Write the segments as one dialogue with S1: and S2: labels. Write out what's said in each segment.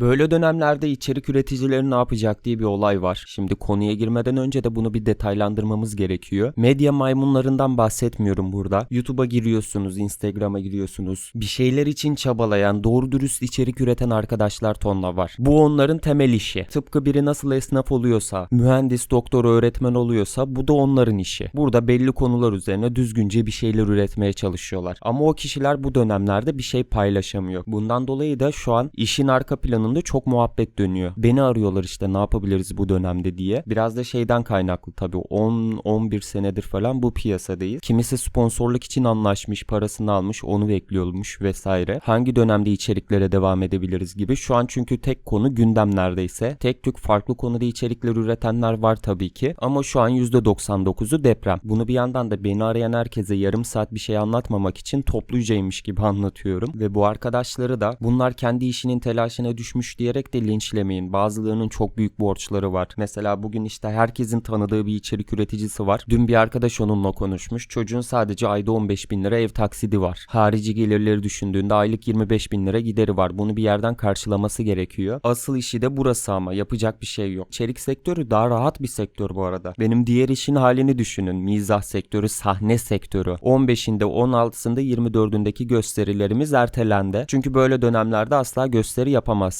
S1: Böyle dönemlerde içerik üreticileri ne yapacak diye bir olay var. Şimdi konuya girmeden önce de bunu bir detaylandırmamız gerekiyor. Medya maymunlarından bahsetmiyorum burada. YouTube'a giriyorsunuz, Instagram'a giriyorsunuz. Bir şeyler için çabalayan, doğru dürüst içerik üreten arkadaşlar tonla var. Bu onların temel işi. Tıpkı biri nasıl esnaf oluyorsa, mühendis, doktor, öğretmen oluyorsa bu da onların işi. Burada belli konular üzerine düzgünce bir şeyler üretmeye çalışıyorlar. Ama o kişiler bu dönemlerde bir şey paylaşamıyor. Bundan dolayı da şu an işin arka planında çok muhabbet dönüyor. Beni arıyorlar işte ne yapabiliriz bu dönemde diye. Biraz da şeyden kaynaklı tabii 10-11 senedir falan bu piyasadayız. Kimisi sponsorluk için anlaşmış, parasını almış, onu bekliyormuş vesaire. Hangi dönemde içeriklere devam edebiliriz gibi. Şu an çünkü tek konu gündem neredeyse. Tek tük farklı konuda içerikler üretenler var tabii ki. Ama şu an %99'u deprem. Bunu bir yandan da beni arayan herkese yarım saat bir şey anlatmamak için toplucaymış gibi anlatıyorum. Ve bu arkadaşları da bunlar kendi işinin telaşına düşmüş diyerek de linçlemeyin. Bazılarının çok büyük borçları var. Mesela bugün işte herkesin tanıdığı bir içerik üreticisi var. Dün bir arkadaş onunla konuşmuş. Çocuğun sadece ayda 15 bin lira ev taksidi var. Harici gelirleri düşündüğünde aylık 25 bin lira gideri var. Bunu bir yerden karşılaması gerekiyor. Asıl işi de burası ama yapacak bir şey yok. İçerik sektörü daha rahat bir sektör bu arada. Benim diğer işin halini düşünün. Mizah sektörü, sahne sektörü. 15'inde, 16'sında, 24'ündeki gösterilerimiz ertelendi. Çünkü böyle dönemlerde asla gösteri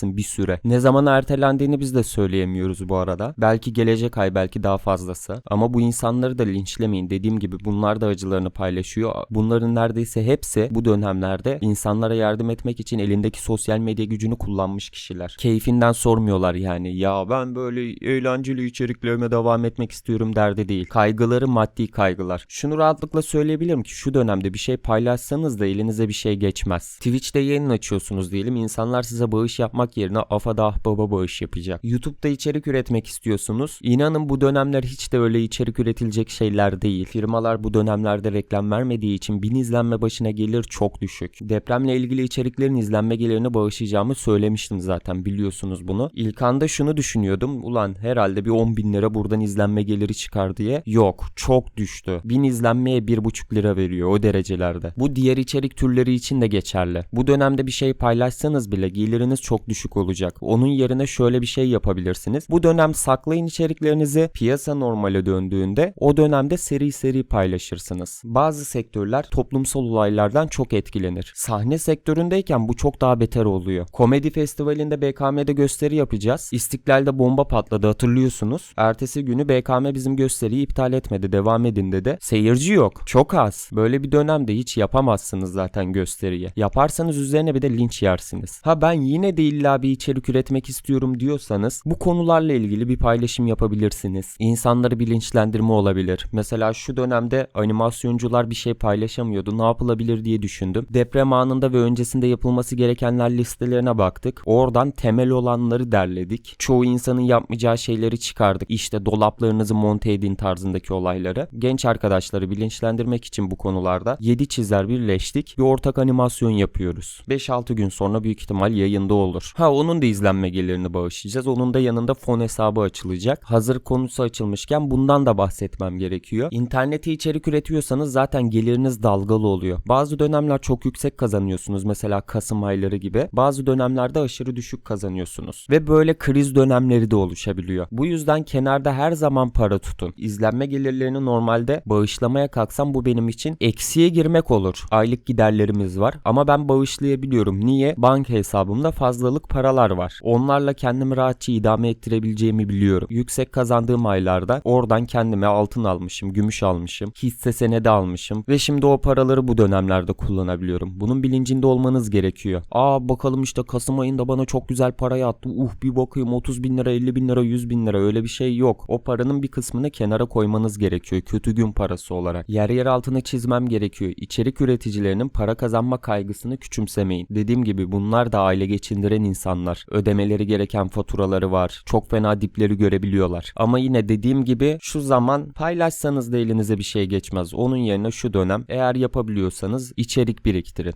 S1: yapamazsın bir süre. Ne zaman ertelendiğini biz de söyleyemiyoruz bu arada. Belki gelecek ay, belki daha fazlası. Ama bu insanları da linçlemeyin. Dediğim gibi bunlar da acılarını paylaşıyor. Bunların neredeyse hepsi bu dönemlerde insanlara yardım etmek için elindeki sosyal medya gücünü kullanmış kişiler. Keyfinden sormuyorlar yani. Ya ben böyle eğlenceli içeriklerime devam etmek istiyorum derdi değil. Kaygıları maddi kaygılar. Şunu rahatlıkla söyleyebilirim ki şu dönemde bir şey paylaşsanız da elinize bir şey geçmez. Twitch'te yayın açıyorsunuz diyelim. İnsanlar size bağış yapmak yerine AFA'da ahbaba bağış yapacak. YouTube'da içerik üretmek istiyorsunuz. İnanın bu dönemler hiç de öyle içerik üretilecek şeyler değil. Firmalar bu dönemlerde reklam vermediği için bin izlenme başına gelir çok düşük. Depremle ilgili içeriklerin izlenme gelirini bağışlayacağımı söylemiştim zaten biliyorsunuz bunu. İlk anda şunu düşünüyordum. Ulan herhalde bir 10 bin lira buradan izlenme geliri çıkar diye. Yok çok düştü. Bin izlenmeye 1,5 lira veriyor o derecelerde. Bu diğer içerik türleri için de geçerli. Bu dönemde bir şey paylaşsanız bile geliriniz çok düşük olacak. Onun yerine şöyle bir şey yapabilirsiniz. Bu dönem saklayın içeriklerinizi piyasa normale döndüğünde o dönemde seri seri paylaşırsınız. Bazı sektörler toplumsal olaylardan çok etkilenir. Sahne sektöründeyken bu çok daha beter oluyor. Komedi festivalinde BKM'de gösteri yapacağız. İstiklal'de bomba patladı hatırlıyorsunuz. Ertesi günü BKM bizim gösteriyi iptal etmedi devam edin dedi. Seyirci yok. Çok az. Böyle bir dönemde hiç yapamazsınız zaten gösteriyi. Yaparsanız üzerine bir de linç yersiniz. Ha ben yine de illa bir içerik üretmek istiyorum diyorsanız bu konularla ilgili bir paylaşım yapabilirsiniz. İnsanları bilinçlendirme olabilir. Mesela şu dönemde animasyoncular bir şey paylaşamıyordu. Ne yapılabilir diye düşündüm. Deprem anında ve öncesinde yapılması gerekenler listelerine baktık. Oradan temel olanları derledik. Çoğu insanın yapmayacağı şeyleri çıkardık. İşte dolaplarınızı monte edin tarzındaki olayları. Genç arkadaşları bilinçlendirmek için bu konularda 7 çizer birleştik. Bir ortak animasyon yapıyoruz. 5-6 gün sonra büyük ihtimal yayında olur. Ha onun da izlenme gelirini bağışlayacağız. Onun da yanında fon hesabı açılacak. Hazır konusu açılmışken bundan da bahsetmem gerekiyor. İnternete içerik üretiyorsanız zaten geliriniz dalgalı oluyor. Bazı dönemler çok yüksek kazanıyorsunuz. Mesela Kasım ayları gibi. Bazı dönemlerde aşırı düşük kazanıyorsunuz. Ve böyle kriz dönemleri de oluşabiliyor. Bu yüzden kenarda her zaman para tutun. İzlenme gelirlerini normalde bağışlamaya kalksam bu benim için eksiye girmek olur. Aylık giderlerimiz var ama ben bağışlayabiliyorum. Niye? Banka hesabımda fazlalık paralar var. Onlarla kendimi rahatça idame ettirebileceğimi biliyorum. Yüksek kazandığım aylarda oradan kendime altın almışım, gümüş almışım, hisse senedi almışım ve şimdi o paraları bu dönemlerde kullanabiliyorum. Bunun bilincinde olmanız gerekiyor. Aa bakalım işte Kasım ayında bana çok güzel para yattı. Uh bir bakayım 30 bin lira, 50 bin lira, 100 bin lira öyle bir şey yok. O paranın bir kısmını kenara koymanız gerekiyor. Kötü gün parası olarak. Yer yer altını çizmem gerekiyor. İçerik üreticilerinin para kazanma kaygısını küçümsemeyin. Dediğim gibi bunlar da aile geçindiren insanlar. Ödemeleri gereken faturaları var. Çok fena dipleri görebiliyorlar. Ama yine dediğim gibi şu zaman paylaşsanız da elinize bir şey geçmez. Onun yerine şu dönem eğer yapabiliyorsanız içerik biriktirin.